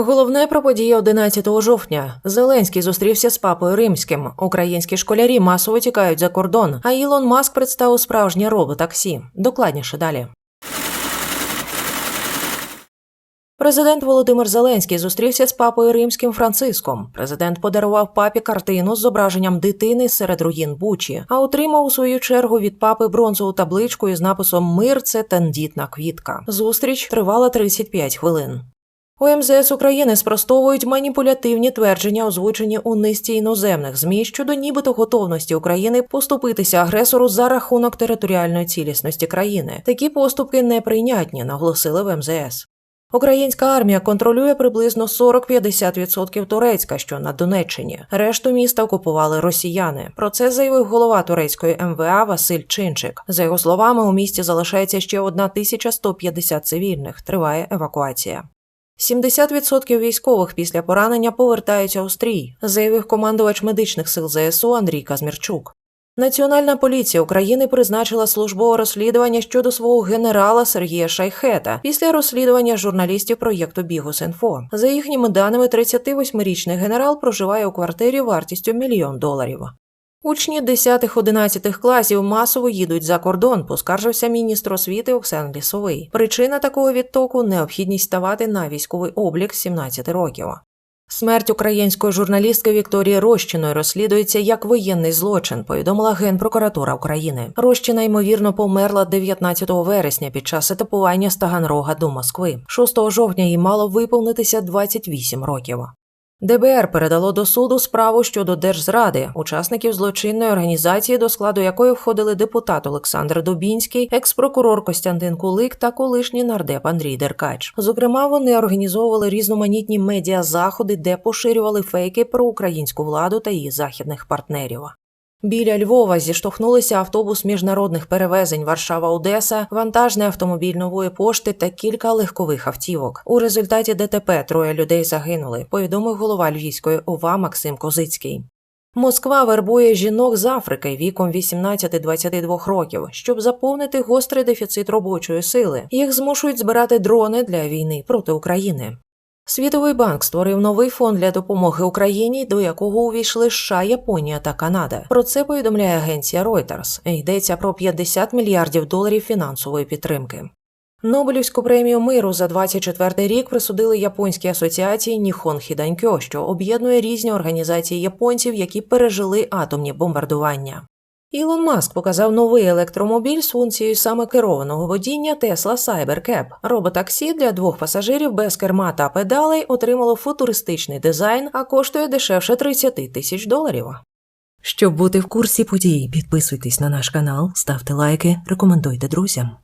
Головне про події 11 жовтня. Зеленський зустрівся з папою римським. Українські школярі масово тікають за кордон. А Ілон Маск представив справжнє роботаксі. Докладніше далі. Президент Володимир Зеленський зустрівся з папою римським Франциском. Президент подарував папі картину з зображенням дитини серед руїн Бучі, а отримав у свою чергу від папи бронзову табличку із написом Мир це тендітна квітка. Зустріч тривала 35 хвилин. У МЗС України спростовують маніпулятивні твердження, озвучені у низці іноземних змі щодо нібито готовності України поступитися агресору за рахунок територіальної цілісності країни. Такі поступки неприйнятні, наголосили в МЗС. Українська армія контролює приблизно 40-50% Турецька, що на Донеччині. Решту міста окупували росіяни. Про це заявив голова турецької МВА Василь Чинчик. За його словами, у місті залишається ще 1150 цивільних. Триває евакуація. 70% військових після поранення повертаються у стрій, заявив командувач медичних сил ЗСУ Андрій Казмірчук. Національна поліція України призначила службове розслідування щодо свого генерала Сергія Шайхета після розслідування журналістів проєкту Бігус.Інфо. За їхніми даними, 38-річний генерал проживає у квартирі вартістю мільйон доларів. Учні 10-11 класів масово їдуть за кордон, поскаржився міністр освіти Оксан Лісовий. Причина такого відтоку необхідність ставати на військовий облік з 17 років. Смерть української журналістки Вікторії Рощиної розслідується як воєнний злочин, повідомила Генпрокуратура України. Рощина ймовірно померла 19 вересня під час етапування з Таганрога до Москви. 6 жовтня їй мало виповнитися 28 років. ДБР передало до суду справу щодо держзради, учасників злочинної організації, до складу якої входили депутат Олександр Дубінський, екс-прокурор Костянтин Кулик та колишній нардеп Андрій Деркач. Зокрема, вони організовували різноманітні медіазаходи, де поширювали фейки про українську владу та її західних партнерів. Біля Львова зіштовхнулися автобус міжнародних перевезень Варшава-Одеса, вантажний автомобіль нової пошти та кілька легкових автівок. У результаті ДТП троє людей загинули. Повідомив голова Львівської ОВА Максим Козицький. Москва вербує жінок з Африки віком 18-22 років, щоб заповнити гострий дефіцит робочої сили. Їх змушують збирати дрони для війни проти України. Світовий банк створив новий фонд для допомоги Україні, до якого увійшли США, Японія та Канада. Про це повідомляє агенція Reuters. Йдеться про 50 мільярдів доларів фінансової підтримки. Нобелівську премію миру за 24 рік присудили японській асоціації Ніхон Хіданкьо, що об'єднує різні організації японців, які пережили атомні бомбардування. Ілон Маск показав новий електромобіль з функцією саме керованого водіння Tesla Cybercab. Роботаксі для двох пасажирів без керма та педалей отримало футуристичний дизайн, а коштує дешевше 30 тисяч доларів. Щоб бути в курсі подій, підписуйтесь на наш канал, ставте лайки, рекомендуйте друзям.